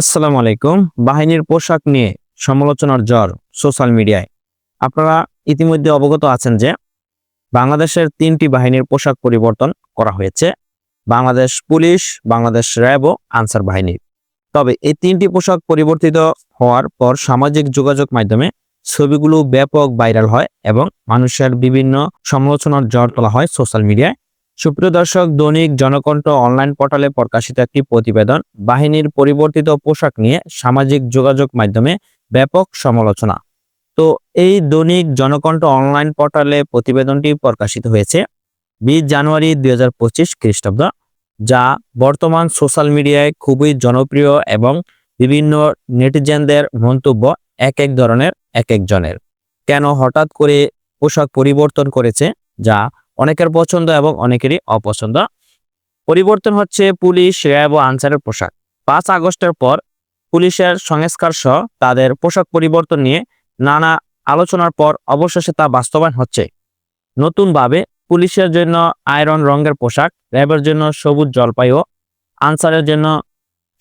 আসসালামু আলাইকুম। বাহিনীর পোশাক নিয়ে সমালোচনার জ্বর সোশ্যাল মিডিয়ায়। আপনারা ইতিমধ্যে অবগত আছেন যে, বাংলাদেশের তিনটি বাহিনীর পোশাক পরিবর্তন করা হয়েছে। বাংলাদেশ পুলিশ, বাংলাদেশ র্যাব ও আনসার বাহিনী। তবে এই তিনটি পোশাক পরিবর্তিত হওয়ার পর সামাজিক যোগাযোগ মাধ্যমে ছবিগুলো ব্যাপক ভাইরাল হয় এবং মানুষের বিভিন্ন সমালোচনার জ্বর তোলা হয় সোশ্যাল মিডিয়ায়। সুপ্রিয় দর্শক, দৈনিক জনকণ্ঠ অনলাইন পোর্টালে প্রকাশিত একটি প্রতিবেদন, বাহিনীর পরিবর্তিত পোশাক নিয়ে সামাজিক যোগাযোগ মাধ্যমে ব্যাপক সমালোচনা। তো এই দৈনিক জনকণ্ঠ অনলাইন পোর্টালে প্রতিবেদনটি প্রকাশিত হয়েছে বিশ জানুয়ারি দুই হাজার পঁচিশ খ্রিস্টাব্দ, যা বর্তমান সোশ্যাল মিডিয়ায় খুবই জনপ্রিয় এবং বিভিন্ন নেটিজেনদের মন্তব্য এক এক ধরনের, এক একজনের কেন হঠাৎ করে পোশাক পরিবর্তন করেছে? যা অনেকের পছন্দ এবং অনেকেরই অপছন্দ। পরিবর্তন হচ্ছে পুলিশ র্যাব ও আনসারের পোশাক। পাঁচ আগস্টের পর পুলিশের সংস্কার সহ তাদের পোশাক পরিবর্তন নিয়ে নানা আলোচনার পর অবশেষে তা বাস্তবায়ন হচ্ছে। নতুনভাবে পুলিশের জন্য আয়রন রঙের পোশাক, র্যাবের জন্য সবুজ জলপাই ও আনসারের জন্য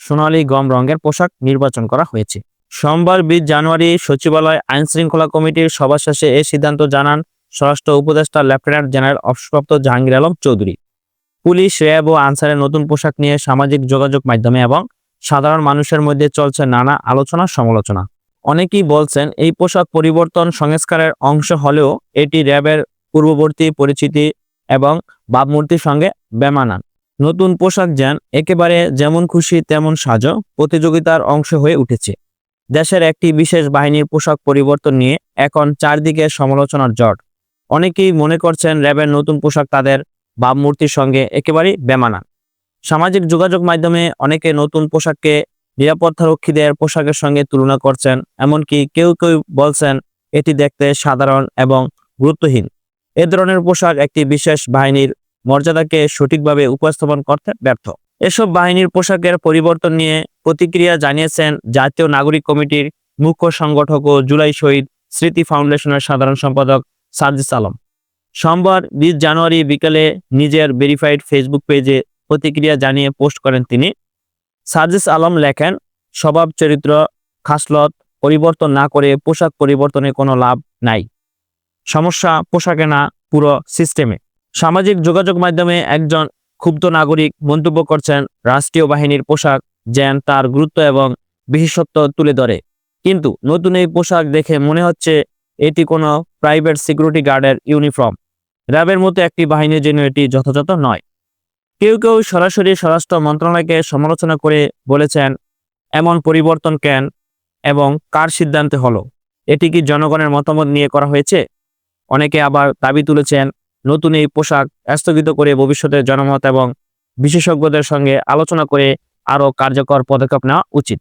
সোনালী গম রঙের পোশাক নির্বাচন করা হয়েছে। সোমবার বিশ জানুয়ারি সচিবালয় আইন শৃঙ্খলা কমিটির সভা শেষে এই সিদ্ধান্ত জানান স্বরাষ্ট্র উপদেষ্টা লেফটেন্যান্ট জেনারেল অবসরপ্রাপ্ত জাহাঙ্গীর আলম চৌধুরী। পুলিশ, র্যাব ও আনসারের নতুন পোশাক নিয়ে সামাজিক যোগাযোগ মাধ্যমে এবং সাধারণ মানুষের মধ্যে চলছে নানা আলোচনা সমালোচনা। অনেকেই বলছেন এই পোশাক পরিবর্তন সংস্কারের অংশ হলেও এটি র্যাবের পূর্ববর্তী পরিচিতি এবং ভাবমূর্তির সঙ্গে বেমানান। নতুন পোশাক যেন একেবারে যেমন খুশি তেমন সাজো প্রতিযোগিতার অংশ হয়ে উঠেছে। দেশের একটি বিশেষ বাহিনীর পোশাক পরিবর্তন নিয়ে এখন চারদিকে সমালোচনার জট। অনেকেই মনে করছেন র্যাবের নতুন পোশাক তাদের ভাবমূর্তির সঙ্গে একেবারেই বেমানান। সামাজিক যোগাযোগ মাধ্যমে অনেকে নতুন পোশাককে নিরাপত্তারক্ষীদের পোশাকের সঙ্গে তুলনা করছেন, এমনকি কেউ কেউ বলছেন এটি দেখতে সাধারণ এবং গুরুত্বহীন। এ ধরনের পোশাক একটি বিশেষ বাহিনীর মর্যাদাকে সঠিকভাবে উপস্থাপন করতে ব্যর্থ। এসব বাহিনীর পোশাকের পরিবর্তন নিয়ে প্রতিক্রিয়া জানিয়েছেন জাতীয় নাগরিক কমিটির মুখ্য সংগঠক ও জুলাই শহীদ স্মৃতি ফাউন্ডেশনের সাধারণ সম্পাদক সার্জিস আলম। সোমবার বিশ জানুয়ারি বিকেলে নিজের ভেরিফাইড ফেসবুক পেজে প্রতিক্রিয়া জানিয়ে পোস্ট করেন তিনি। সার্জিস আলম লেখেন, স্বভাব চরিত্র, খাসলত, পরিবর্তন না করে পোশাক পরিবর্তনে কোনো লাভ নাই। সমস্যা পোশাকে না, পুরো সিস্টেমে সামাজিক যোগাযোগ মাধ্যমে একজন ক্ষুব্ধ নাগরিক মন্তব্য করছেন, রাষ্ট্রীয় বাহিনীর পোশাক যেন তার গুরুত্ব এবং বিশেষত্ব তুলে ধরে। কিন্তু নতুন এই পোশাক দেখে মনে হচ্ছে এটি কোনো প্রাইভেট সিকিউরিটি গার্ডের ইউনিফর্ম র্যাবের মতো একটি বাহিনীর জন্য এটি যথাযথ নয়। কেউ কেউ সরাসরি স্বরাষ্ট্র মন্ত্রণালয়কে সমালোচনা করে বলেছেন, এমন পরিবর্তন কেন এবং কার সিদ্ধান্তে হলো? এটি কি জনগণের মতামত নিয়ে করা হয়েছে? অনেকে আবার দাবি তুলেছেন, নতুন এই পোশাক স্থগিত করে ভবিষ্যতের জনমত এবং বিশেষজ্ঞদের সঙ্গে আলোচনা করে আরও কার্যকর পদক্ষেপ নেওয়া উচিত।